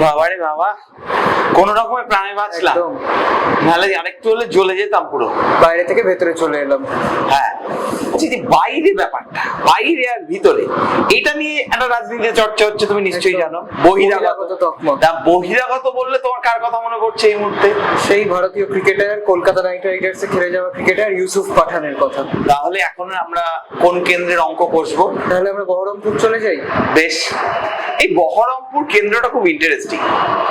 উফ বাবারে বাবা। কোন রকমের প্রাণে বাঁচলাম। নাহলে আরেকটু হলে জ্বলে যেতাম পুরো। বাইরে থেকে ভেতরে চলে এলাম। হ্যাঁ। বলছি যে বাইরে ব্যাপারটা বাইরে আর ভিতরে। এটা নিয়ে একটা রাজনীতি চর্চা হচ্ছে তুমি নিশ্চয়ই জানো। বহিরাগত বহিরাগত বললে তোমার কার কথা মনে পড়ছে এই মুহূর্তে? সেই ভারতীয় ক্রিকেটার কলকাতা নাইট রাইডার্সে খেলে যাওয়া ক্রিকেটার ইউসুফ পাঠানের কথা। তাহলে এখন আমরা কোন কেন্দ্রের অঙ্ক কষবো? তাহলে আমরা বহরমপুর চলে যাই? বেশ। এই বহরমপুর কেন্দ্রটা খুব ইন্টারেস্টিং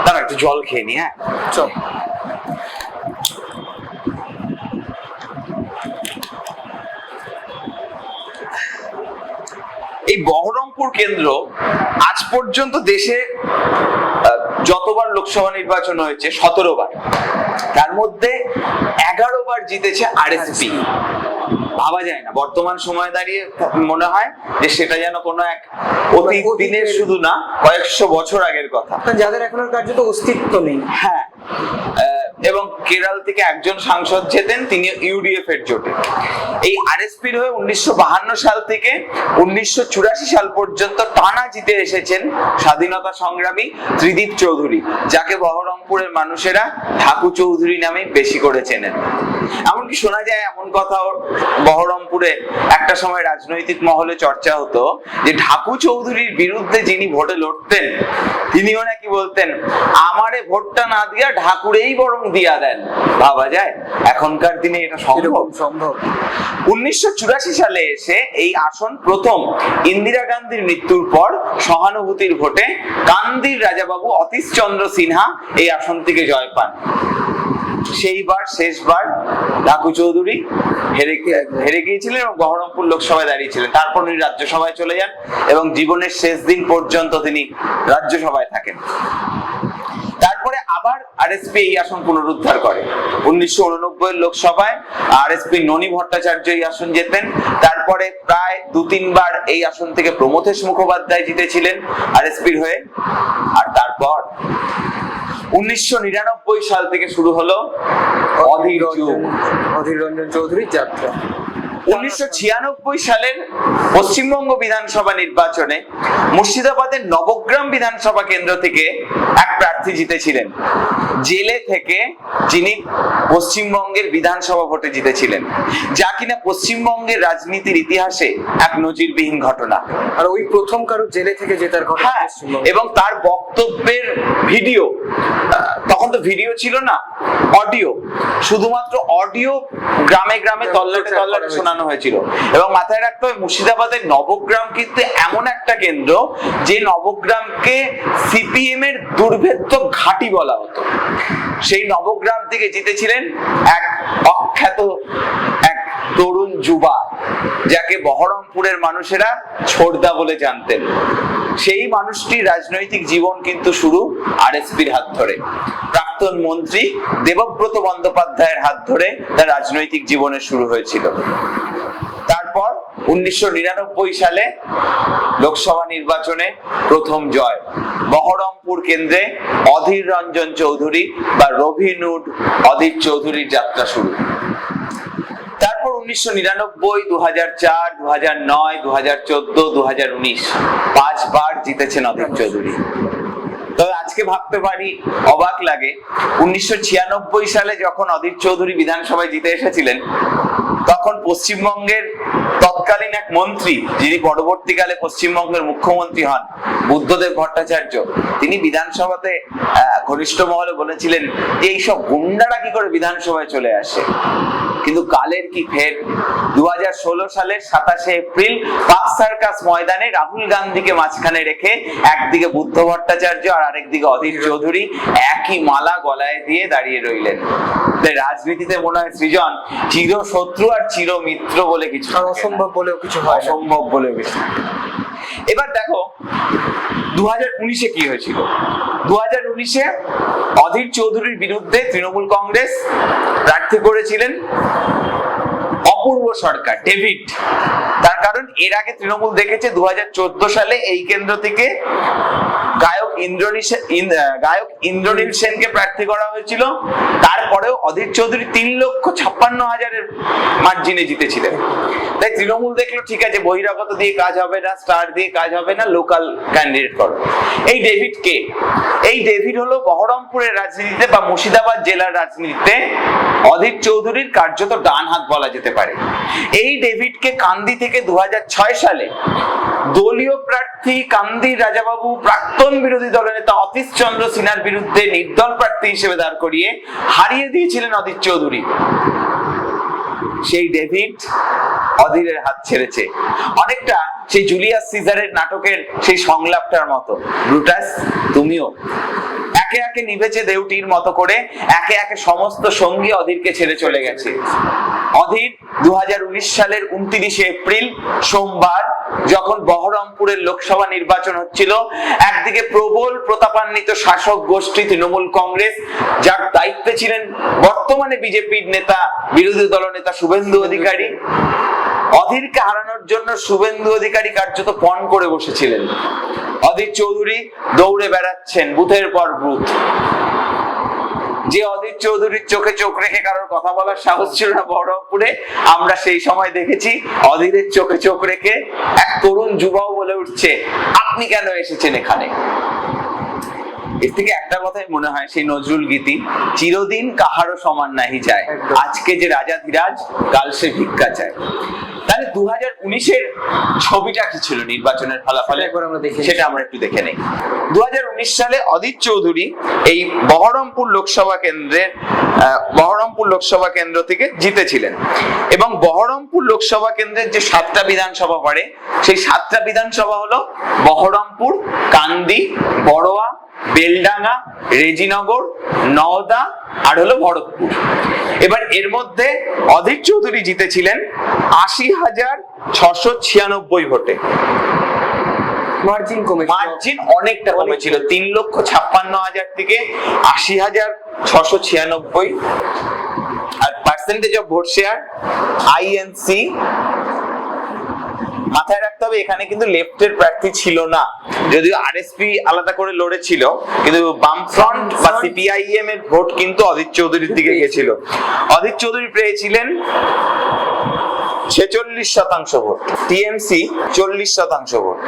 তারা একটু জল খেয়ে নি হ্যাঁ? চল। এই বহরমপুর কেন্দ্র আজ পর্যন্ত দেশে যতবার লোকসভা নির্বাচন হয়েছে সতেরো বার। তার মধ্যে এগারো বার জিতেছে আরএসপি। ভাবা যায় না। বর্তমান সময় দাঁড়িয়ে মনে হয় যে সেটা যেন কোনো এক অতীত দিনের শুধু না কয়েকশো বছর আগের কথা। যাদের এখন আর কার্যত অস্তিত্ব নেই। হ্যাঁ। এবং কেরাল থেকে একজন সাংসদ যেতেন তিনি ইউডিএফ এর জোটে। এই আরএসপির হয়ে উনিশশো বাহান্ন সাল থেকে উনিশশো চুরাশি সাল পর্যন্ত টানা জিতে এসেছেন স্বাধীনতা সংগ্রামী ত্রিদীপ চৌধুরী যাকে বহরমপুরের মানুষেরা ঠাকু চৌধুরী নামে বেশি করে চেনেন। এমনকি শোনা যায় এমন কথাও বহরমপুরে একটা সময় রাজনৈতিক মহলে চর্চা হতো যে ঢাকু চৌধুরীর বিরুদ্ধে যিনি ভোটে লড়তেন, তিনিও নাকি বলতেন আমারে ভোটটা না দিয়া ঢাকুরেই বরং দিয়া দেন। ভাবা যায়? এখনকার দিনে এটা সম্ভব? সম্ভব? উনিশশো চুরাশি সালে এসে এই আসন প্রথম ইন্দিরা গান্ধীর মৃত্যুর পর সহানুভূতির ভোটে কান্দির রাজাবাবু অতীশ চন্দ্র সিনহা এই আসন থেকে জয় পান। সেইবার শেষবার ঢাকু চৌধুরী হেরে হেরে গিয়েছিলেন এবং বহরমপুর লোকসভায় দাঁড়িয়েছিলেন তারপর উনি রাজ্যসভায় চলে যান এবং জীবনের শেষ দিন পর্যন্ত তিনি রাজ্যসভায় থাকেন। আরএসপি এই আসন পুনরুদ্ধার করে। উনিশশো উননব্বই লোকসভায় আরএসপি ননী ভট্টাচার্য এই আসন জেতেন। তারপরে প্রায় দু তিনবার এই আসন থেকে প্রমথেশ মুখোপাধ্যায় জিতেছিলেন আরএসপির হয়ে। আর তারপর উনিশশো নিরানব্বই সাল থেকে শুরু হলো অধীর অধীর রঞ্জন চৌধুরীর যাত্রা। উনিশশো ছিয়ানব্বই সালের পশ্চিমবঙ্গ বিধানসভা নির্বাচনে মুর্শিদাবাদের নবগ্রাম বিধানসভা কেন্দ্র থেকে এক প্রার্থী জিতেছিলেন। জেলে থেকে যিনি পশ্চিমবঙ্গের বিধানসভা ভোটে জিতেছিলেন। যা কিনা পশ্চিমবঙ্গের রাজনীতির ইতিহাসে এক নজিরবিহীন ঘটনা। আর ওই প্রথম কারও জেলে থেকে জেতার ঘটনা হ্যাঁ এবং তার বক্তব্যের ভিডিও তখন তো ভিডিও ছিল না অডিও শুধুমাত্র অডিও গ্রামে গ্রামে তল্লাটে তল্লাটে শোনানো হয়েছিল। এবং মাথায় রাখতে হবে মুর্শিদাবাদের নবগ্রাম কিন্তু এমন একটা কেন্দ্র যে নবগ্রামকে সিপিএম এর দুর্ভেদ্য ঘাঁটি বলা হতো। সেই নবগ্রাম থেকে জিতেছিলেন এক অখ্যাত এক তরুণ যুবা যাকে বহরমপুরের মানুষেরা ছোড়দা বলে জানতেন। সেই মানুষটির রাজনৈতিক জীবন কিন্তু শুরু আর আরএসপির হাত ধরে। প্রাক্তন মন্ত্রী দেবব্রত বন্দ্যোপাধ্যায়ের হাত ধরে তার রাজনৈতিক জীবনের শুরু হয়েছিল। তারপর উনিশশো নিরানব্বই সালে লোকসভা নির্বাচনে প্রথম জয়। বহরমপুর কেন্দ্রে অধীর রঞ্জন চৌধুরী বা রবিনুড অধীর চৌধুরীর যাত্রা শুরু। তারপর উনিশশো নিরানব্বই দু হাজার চার দু হাজার নয় দু হাজার চোদ্দ দু হাজার উনিশ, পাঁচবার জিতেছেন অধীর চৌধুরী। তবে আজকে ভাবতে পারি, অবাক লাগে। উনিশশো ছিয়ানব্বই সালে যখন অধীর চৌধুরী বিধানসভায় জিতে এসেছিলেন তখন পশ্চিমবঙ্গের তৎকালীন এক মন্ত্রী, যিনি পরবর্তীকালে পশ্চিমবঙ্গের মুখ্যমন্ত্রী হন, বুদ্ধদেব ভট্টাচার্য, তিনি বিধানসভাতে ঘনিষ্ঠ মহলে বলেছিলেন যে এইসব গুন্ডারা কি করে বিধানসভায় চলে আসে? কিন্তু কালের কি ফের? দু সালের সাতাশে এপ্রিল পাক সার্কাস ময়দানে রাহুল গান্ধীকে মাঝখানে রেখে একদিকে বুদ্ধ ভট্টাচার্য আর আরেকদিকে অধীর চৌধুরী একই মালা গলায় দিয়ে দাঁড়িয়ে রইলেন। রাজনীতিতে মনে হয় সৃজন চির শত্রু আর চির মিত্র বলে কিছু আর অসম্ভব বলেও কিছু হয় অসম্ভব বলেও কিছু এবার দেখো দু হাজার উনিশে কি হয়েছিল? দু হাজার উনিশে অধীর চৌধুরীর বিরুদ্ধে তৃণমূল কংগ্রেস প্রার্থী করেছিলেন। অপূর্ব সরকার ডেভিড তার কারণ, এর আগে তৃণমূল দেখেছে দু হাজার চোদ্দ সালে এই কেন্দ্র থেকে গায়ক ইন্দ্রনীল গায়ক ইন্দ্রনীল সেনকে প্রার্থী করা হয়েছিল। তারপরেও অধীর চৌধুরী তিন লক্ষ ছাপ্পান্ন হাজারের মার্জিনে জিতেছিলেন। তাই তৃণমূল দেখল, ঠিক আছে, বহিরাগত দিয়ে কাজ হবে না স্টার দিয়ে কাজ হবে না লোকাল ক্যান্ডিডেট করো। এই ডেভিড কে? এই ডেভিড হলো বহরমপুরের রাজনীতিতে বা মুর্শিদাবাদ জেলার রাজনীতিতে অধীর চৌধুরীর কার্যত ডান হাত বলা যেতে পারে। এই ডেভিডকে কান্দি থেকে দু হাজার ছয় সালে দলীয় প্রার্থী কান্দি রাজাবাবু প্রাক্তন বিরোধী দলনেতা অতীশ চন্দ্র সিনহার বিরুদ্ধে নির্দল প্রার্থী হিসেবে দাঁড় করিয়ে হারিয়ে দিয়েছিলেন অধীর চৌধুরী। সেই ডেভিড অধীরের হাত ছেড়েছে। অনেকটা সেই জুলিয়াস সিজারের নাটকের সেই সংলাপটার মতো। ব্রুটাস তুমিও। একে একে নিভেছে দেউটির মতো করে একে একে সমস্ত সঙ্গী অধীরকে ছেড়ে চলে গেছে। অধীর সালের উনত্রিশে এপ্রিল সোমবার, যখন বহরমপুরের লোকসভা নির্বাচন হচ্ছিল, একদিকে প্রবল প্রতাপান্বিত শাসক গোষ্ঠী তৃণমূল কংগ্রেস, যার দায়িত্বে ছিলেন বর্তমানে বিজেপির নেতা, বিরোধী দলনেতা শুভেন্দু অধিকারী। অধীরকে হারানোর জন্য শুভেন্দু অধিকারী কার্যত পণ করে বসেছিলেন। অধীর চৌধুরী দৌড়ে বেড়াচ্ছেন, বুথের পর বুথ। যে অধীর চৌধুরীর চোখে চোখ রেখে কারোর কথা বলার সাহস ছিল না বহরমপুরে, আমরা সেই সময় দেখেছি অধীরের চোখে চোখ রেখে এক তরুণ যুবাও বলে উঠছে, আপনি কেন এসেছেন এখানে? এর থেকে একটা কথাই মনে হয় সেই নজরুল গীতি চিরদিন কাহারও সমান নাহি যায় একদম। আজকে যে রাজা ধীরাজ কাল সে ভিক্ষা চায়। তাহলে দু হাজার উনিশের ছবিটা কি ছিল নির্বাচনের ফলাফলে? সেটা আমরা একটু দেখে নেই। দু সালে অদিত চৌধুরী এই বহরমপুর লোকসভা কেন্দ্রের বহরমপুর লোকসভা কেন্দ্র থেকে জিতেছিলেন। এবং বহরমপুর লোকসভা কেন্দ্রের যে সাতটা বিধানসভা পড়ে সেই সাতটা বিধানসভা হলো বহরমপুর কান্দি বড়োয়া বেলডাঙ্গা রেজিনগর নওদা আর হলো ভরতপুর। এবার এর মধ্যে অধীর চৌধুরী জিতেছিলেন আশি হাজার ছশো ছিয়ানব্বই ভোটে। মার্জিন কমে মার্জিন অনেকটা কমেছিল। তিন লক্ষ ছাপ্পান্ন হাজার থেকে আশি হাজার ছশো ছিয়ানব্বই। আর percentage of vote share INC মাথায় রাখতে হবে এখানে কিন্তু লেফটের প্রার্থী ছিল না। যদিও আরএসপি আলাদা করে লড়েছিল কিন্তু বামফ্রন্ট বা সিপিআইএম এর ভোট কিন্তু অধীর চৌধুরীর দিকে গেছিল অধীর চৌধুরী পেয়েছিলেন ছেচল্লিশ শতাংশ ভোট টিএমসি চল্লিশ শতাংশ ভোট।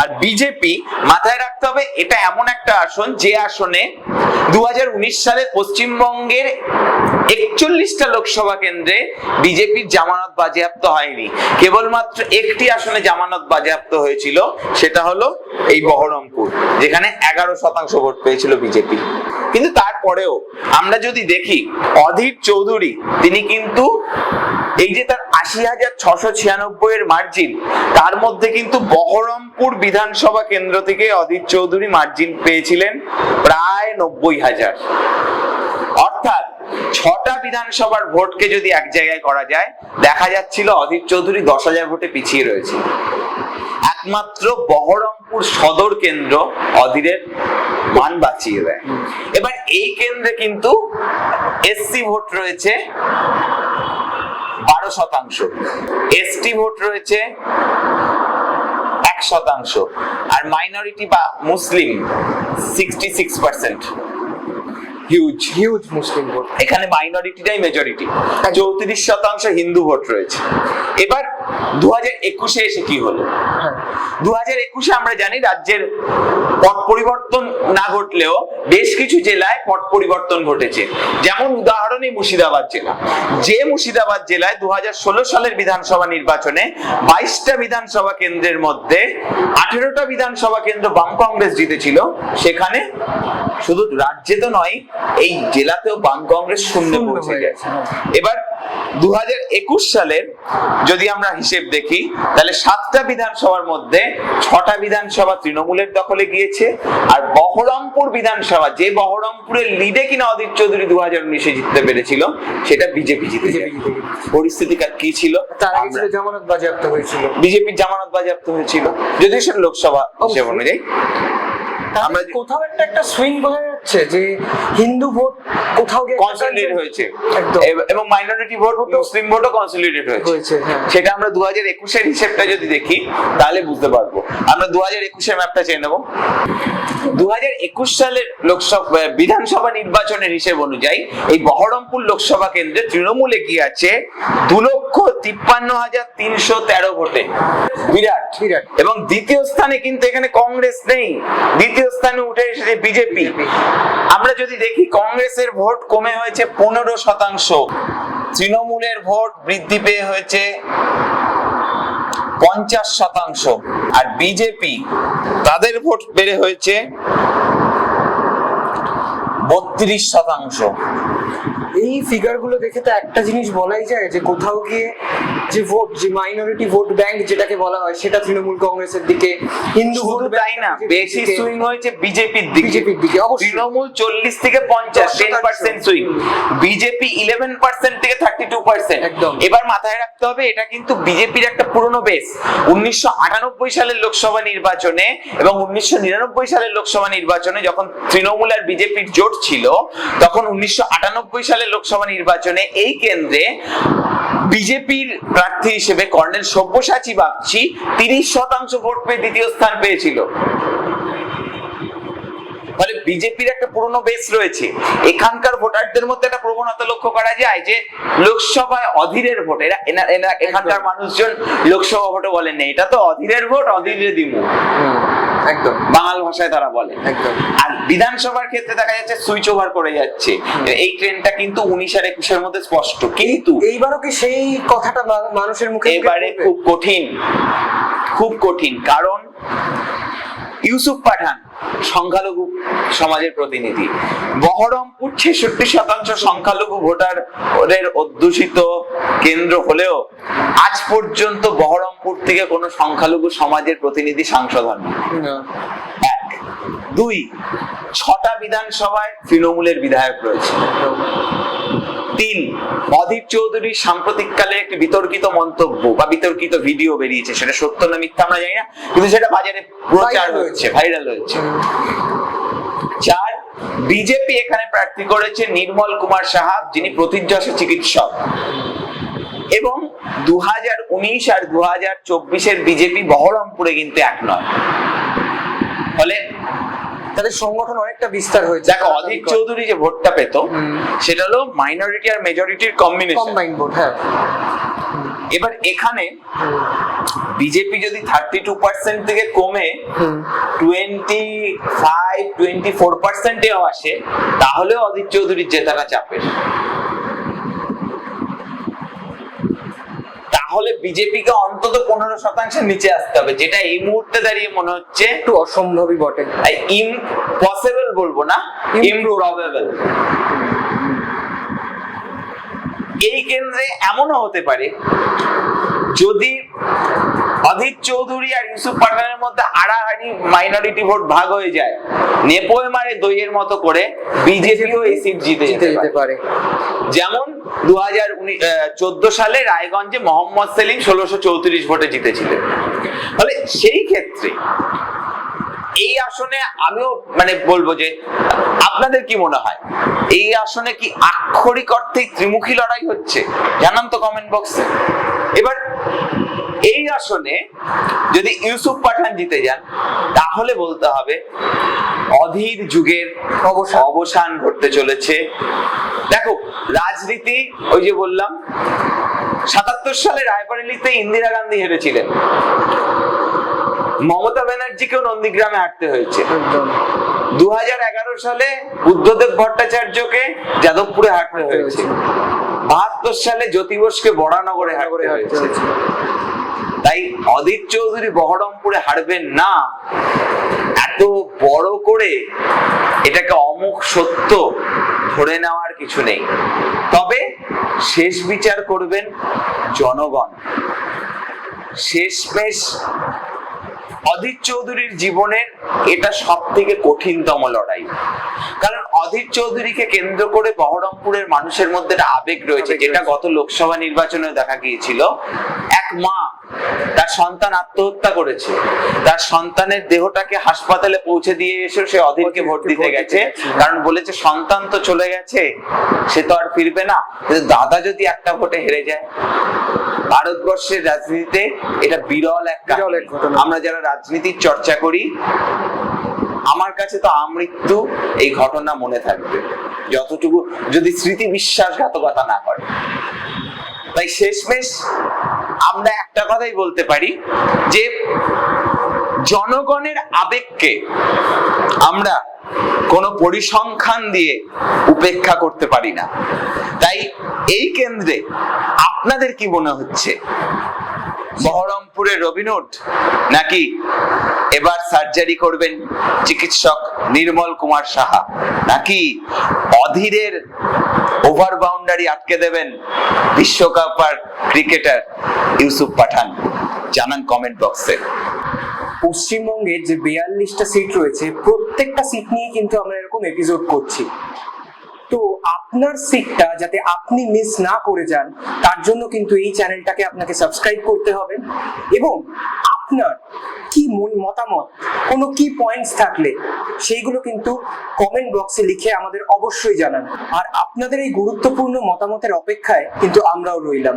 আর বিজেপি মাথায় রাখতে হবে এটা এমন একটা আসন যে আসনে দু হাজার উনিশ সালে পশ্চিমবঙ্গের একচল্লিশটা লোকসভা কেন্দ্রে বিজেপির জামানত বাজেয়াপ্ত হয়নি। কেবলমাত্র একটি আসনে জামানত বাজেয়াপ্ত হয়েছিল, সেটা হলো এই বহরমপুর, যেখানে এগারো শতাংশ ভোট পেয়েছিল বিজেপি। কিন্তু তারপরেও আমরা যদি দেখি, অধীর চৌধুরী, তিনি কিন্তু এই যে তার আশি হাজার ছশো ছিয়ানব্বই এর মার্জিন তার মধ্যে কিন্তু বহরমপুর বিধানসভা কেন্দ্র থেকে অধীর চৌধুরী মার্জিন পেয়েছিলেন প্রায় নব্বই হাজার। অর্থাৎ ছটা বিধানসভার ভোটকে যদি এক জায়গায় করা যায়, দেখা যাচ্ছিল অধীর চৌধুরী দশ হাজার ভোটে পিছিয়ে রয়েছে। একমাত্র বহরমপুর সদর কেন্দ্র অধীরের মান বাঁচিয়ে দেয়। এবার এই কেন্দ্রে কিন্তু এসসি ভোট রয়েছে বারো শতাংশ। এসটি ভোট রয়েছে এক শতাংশ। আর মাইনরিটি বা মুসলিম sixty six percent huge huge মুসলিম ভোট এখানে মাইনরিটিটাই মেজরিটি চৌত্রিশ শতাংশ হিন্দু ভোট রয়েছে। এবার দু হাজার একুশে এসে কি হলো? দু হাজার একুশে আমরা জানি রাজ্যের পট পরিবর্তন না ঘটলেও বেশ কিছু জেলায় পট পরিবর্তন ঘটেছে। যেমন উদাহরণে মুর্শিদাবাদ জেলা। যে মুর্শিদাবাদ জেলায় দু সালের বিধানসভা নির্বাচনে বাইশটা বিধানসভা কেন্দ্রের মধ্যে আঠেরোটা বিধানসভা কেন্দ্র বাম কংগ্রেস জিতেছিল সেখানে শুধু রাজ্যে তো নয় এই জেলাতেও বাম কংগ্রেস শূন্য পৌঁছে গেছে। গেছে, হ্যাঁ। এবার দু সালের যদি আমরা হিসেব দেখি তাহলে সাতটা বিধানসভার মধ্যে ছটা বিধানসভা তৃণমূলের দখলে গিয়েছে আর বহরমপুর বিধানসভা যে বহরমপুরের লিডে কিনা অধীর চৌধুরী দু হাজার উনিশে জিততে পেরেছিল সেটা বিজেপি জিতে। পরিস্থিতি কা- কি ছিল? তার আগে জামানত বাজেয়াপ্ত হয়েছিল। বিজেপির জামানত বাজেয়াপ্ত হয়েছিল। যদিও সেটা লোকসভা হিসেব অনুযায়ী। আমরা কোথাও একটা একটা সুইং বোঝা যাচ্ছে যে হিন্দু ভোট কোথাও গিয়ে কনসলিডেট হয়েছে। এবং মাইনরিটি ভোট মুসলিম ভোটও কনসলিডেট হয়েছে। হয়েছে হ্যাঁ। সেটা আমরা দু হাজার একুশের হিসেবটা যদি দেখি তাহলে বুঝতে পারব। আমরা দু হাজার একুশের ম্যাপটা চেয়ে নেব। দু সালের লোকসভা বিধানসভা নির্বাচনের হিসেব অনুযায়ী এই বহরমপুর লোকসভা কেন্দ্রে তৃণমূলে কি আছে দু লক্ষ তিপ্পান্ন হাজার তিনশো তেরো ভোটে। বিরাট। বিরাট। এবং দ্বিতীয় স্থানে কিন্তু এখানে কংগ্রেস নেই। দ্বিতীয় স্থানে উঠে এসেছে বিজেপি। আমরা যদি দেখি কংগ্রেসের ভোট কমে হয়েছে পনেরো শতাংশ। তৃণমূলের ভোট বৃদ্ধি পেয়ে হয়েছে পঞ্চাশ শতাংশ। আর বিজেপি তাদের ভোট বেড়ে হয়েছে বত্রিশ শতাংশ। এই ফিগারগুলো দেখে তো একটা জিনিস বলাই যায় যে কোথাও গিয়ে যে ভোট যে মাইনরিটি ভোট ব্যাংক যেটাকে বলা হয় সেটা তৃণমূল কংগ্রেসের দিকে হিন্দু ভোট তাই না বেশি সুইং হয়েছে বিজেপির দিকে। বিজেপির দিকে অবশ্যই। তৃণমূল চল্লিশ থেকে পঞ্চাশ ten. Percent swing BJP eleven percent থেকে থার্টি টু পার্সেন্ট একদম। এবার মাথায় রাখতে হবে এটা কিন্তু বিজেপির একটা পুরনো বেস উনিশশো আটানব্বই সালের লোকসভা নির্বাচনে এবং উনিশশো নিরানব্বই সালের লোকসভা নির্বাচনে যখন তৃণমূল আর বিজেপির জোট ছিল তখন উনিশশো আটানব্বই সালের লোকসভা নির্বাচনে এই কেন্দ্রে বিজেপির প্রার্থী হিসেবে কর্নেল সব্যসাচী বাগচি তিরিশ শতাংশ ভোট পেয়ে দ্বিতীয় স্থান পেয়েছিল। ফলে বিজেপির একটা পুরনো বেস রয়েছে। এখানকার ভোটারদের মধ্যে একটা প্রবণতা লক্ষ্য করা যায় যে লোকসভায় অধীরের ভোট এরা এখানকার মানুষজন লোকসভা ভোটে বলেন না। এটা তো অধীরের ভোট অধীরে দিমু হুম, একদম। বাঙাল ভাষায় তারা বলে। একদম। আর বিধানসভার ক্ষেত্রে দেখা যাচ্ছে সুইচ ওভার করে যাচ্ছে। এই ট্রেনটা কিন্তু উনিশ আর একুশের মধ্যে স্পষ্ট। কিন্তু এইবারও কি সেই কথাটা মানুষের মুখে এবারে খুব কঠিন। খুব কঠিন। কারণ ইউসুফ পাঠান সংখ্যালঘু সমাজের প্রতিনিধি। বহরমপুর ছেষট্টি শতাংশ সংখ্যালঘু ভোটার ওদের অধ্যুষিত কেন্দ্র হলেও আজ পর্যন্ত বহরমপুর থেকে কোনো সংখ্যালঘু সমাজের প্রতিনিধি সাংসদ হননি। না। এক। দুই ছটা বিধানসভায় তৃণমূলের বিধায়ক রয়েছে। তিন অধীর চৌধুরীর সাম্প্রতিককালে একটি বিতর্কিত মন্তব্য বা বিতর্কিত ভিডিও বেরিয়েছে। সেটা সত্য না মিথ্যা আমরা জানি না কিন্তু সেটা বাজারে প্রচার হয়েছে ভাইরাল হয়েছে। চার বিজেপি এখানে প্রার্থী করেছে নির্মল কুমার সাহা যিনি প্রতিযশা চিকিৎসক। দু হাজার উনিশ আর দু হাজার চব্বিশের বিজেপি বহরমপুরে কিন্তু এক নয়। ফলে তাদের সংগঠন অনেকটা বিস্তার হয়েছে। দেখো অধীর চৌধুরী যে ভোটটা পেত সেটা হলো মাইনরিটি আর মেজরিটির কম্বিনেশন কম্বাইন ভোট হ্যাঁ। এবার এখানে বিজেপি যদি থার্টি টু পার্সেন্ট থেকে কমে টোয়েন্টি ফাইভ টোয়েন্টি ফোর পার্সেন্টেও আসে তাহলেও অধীর চৌধুরীর জেতাটা চাপের। তাহলে বিজেপিকে অন্তত পনেরো শতাংশের নিচে আসতে হবে যেটা এই মুহূর্তে দাঁড়িয়ে মনে হচ্ছে একটু অসম্ভবই বটে। ইম্পসিবল বলব না ইমপ্রবেবল এই কেন্দ্রে এমনও হতে পারে যদি অধীর চৌধুরী আর ইউসুফ পাঠানের মধ্যে আড়াআড়ি মাইনরিটি ভোট ভাগ হয়ে যায়। নেপোয় মারে দইয়ের মতো করে বিজেপিও এই সিট জিতে যেতে পারে। যেমন দু হাজার চোদ্দ সালে রায়গঞ্জে মোহাম্মদ সেলিম ষোলোশো চৌত্রিশ ভোটে জিতেছিলেন। ফলে সেই ক্ষেত্রে এই আসনে আমিও মানে বলব যে আপনাদের কি মনে হয়? এই আসনে কি আক্ষরিক অর্থেই ত্রিমুখী লড়াই হচ্ছে? জানান তো কমেন্ট বক্সে এবার এই আসনে যদি ইউসুফ পাঠান জিতে যান তাহলে বলতে হবে অধীর যুগের অবসান। ঘটতে চলেছে। দেখো রাজনীতি ওই যে বললাম সাতাত্তর সালে রায়বরেলিতে ইন্দিরা গান্ধী হেরেছিলেন। মমতা ব্যানার্জিকেও নন্দীগ্রামে হাঁটতে হয়েছে। দু সালে বুদ্ধদেব ভট্টাচার্যকে যাদবপুরে হাঁটতে হয়েছে। বাহাত্তর সালে জ্যোতি বোসকে বড়ানগরে হাঁটতে হয়েছে। তাই অদিত চৌধুরী বহরমপুরে হারবেন না। এত বড় করে এটাকে অমুক সত্য ধরে নেওয়ার কিছু নেই। তবে শেষ বিচার করবেন জনগণ। শেষমেশ অধীর চৌধুরীর জীবনের এটা সব থেকে কঠিনতম লড়াই। কারণ অধীর চৌধুরীকে কেন্দ্র করে বহরমপুরের মানুষের মধ্যে একটা আবেগ রয়েছে যেটা গত লোকসভা নির্বাচনে দেখা গিয়েছিল। এক মা তার সন্তান আত্মহত্যা করেছে। তার সন্তানের দেহটাকে হাসপাতালে পৌঁছে দিয়ে এসে সে অধীরকে ভোট দিতে গেছে। কারণ বলেছে সন্তান তো চলে গেছে সে তো আর ফিরবে না। কিন্তু দাদা যদি একটা ভোটে হেরে যায় ভারতবর্ষের রাজনীতিতে এটা বিরল এক। আমরা যারা রাজনীতির চর্চা করি আমার কাছে তো আমৃত্যু এই ঘটনা মনে থাকবে। যতটুকু যদি স্মৃতি বিশ্বাসঘাতকতা না করে। তাই শেষমেশ আমরা একটা কথাই বলতে পারি যে জনগণের আবেগকে আমরা কোনো পরিসংখ্যান দিয়ে উপেক্ষা করতে পারি না। তাই এই কেন্দ্রে আপনাদের কি মনে হচ্ছে? বহরমপুরের রবিনুট নাকি এবার সার্জারি করবেন চিকিৎসক নির্মল কুমার সাহা? নাকি অধীরের ওভার বাউন্ডারি আটকে দেবেন বিশ্বকাপ আর ক্রিকেটার ইউসুফ পাঠান? জানান কমেন্ট বক্সে। পশ্চিমবঙ্গের যে বিয়াল্লিশটা সিট রয়েছে, প্রত্যেকটা সিট নিয়ে কিন্তু আমরা এরকম এপিসোড করছি। আপনার সিটটা যাতে আপনি মিস না করে যান, তার জন্য কিন্তু এই চ্যানেলটাকে আপনাকে সাবস্ক্রাইব করতে হবে এবং আপনার কি মতামত, কোনো কি পয়েন্টস থাকলে সেইগুলো কিন্তু কমেন্ট বক্সে লিখে আমাদের অবশ্যই জানান। আর আপনাদের এই গুরুত্বপূর্ণ মতামতের অপেক্ষায় কিন্তু আমরাও রইলাম।